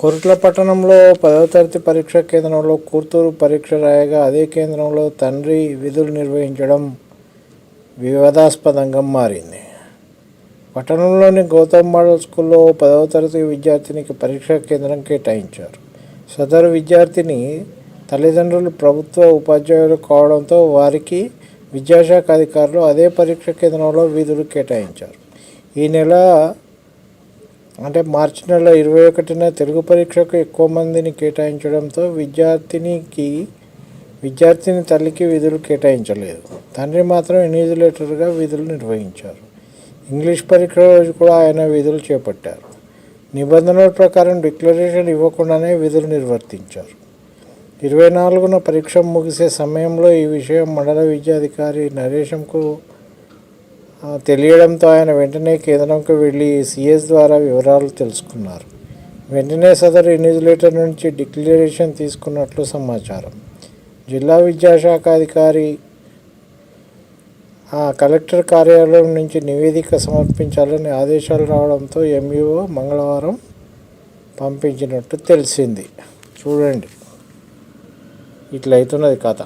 కొరుట్ల పట్టణంలో పదవ తరగతి పరీక్షా కేంద్రంలో కూర్తూరు పరీక్ష రాయగా అదే కేంద్రంలో తండ్రి విధులు నిర్వహించడం వివాదాస్పదంగా మారింది. పట్టణంలోని గౌతమ్ మోడల్ స్కూల్లో పదవ తరగతి విద్యార్థినికి పరీక్షా కేంద్రం కేటాయించారు. సదరు విద్యార్థిని తల్లిదండ్రులు ప్రభుత్వ ఉపాధ్యాయులు కావడంతో వారికి విద్యాశాఖ అధికారులు అదే పరీక్ష కేంద్రంలో విధులు కేటాయించారు. ఈ నెల అంటే మార్చి నెల ఇరవై ఒకటిన తెలుగు పరీక్షకు ఎక్కువ మందిని కేటాయించడంతో విద్యార్థినికి విద్యార్థిని తల్లికి విధులు కేటాయించలేదు. తండ్రి మాత్రం ఇన్విజిలేటర్గా విధులు నిర్వహించారు. ఇంగ్లీష్ పరీక్ష రోజు కూడా ఆయన విధులు చేపట్టారు. నిబంధనల ప్రకారం డిక్లరేషన్ ఇవ్వకుండానే విధులు నిర్వర్తించారు. ఇరవై నాలుగున పరీక్ష ముగిసే సమయంలో ఈ విషయం మండల విద్యాధికారి నరేశంకు తెలియడంతో ఆయన వెంటనే కేంద్రంకు వెళ్ళి సిఎస్ ద్వారా వివరాలు తెలుసుకున్నారు. వెంటనే సదరు ఇన్విజిలేటర్ నుంచి డిక్లరేషన్ తీసుకున్నట్లు సమాచారం. జిల్లా విద్యాశాఖ అధికారి ఆ కలెక్టర్ కార్యాలయం నుంచి నివేదిక సమర్పించాలని ఆదేశాలు రావడంతో ఎంఈఓ మంగళవారం పంపించినట్టు తెలిసింది. చూడండి. ఇట్లయితున్నది కథ.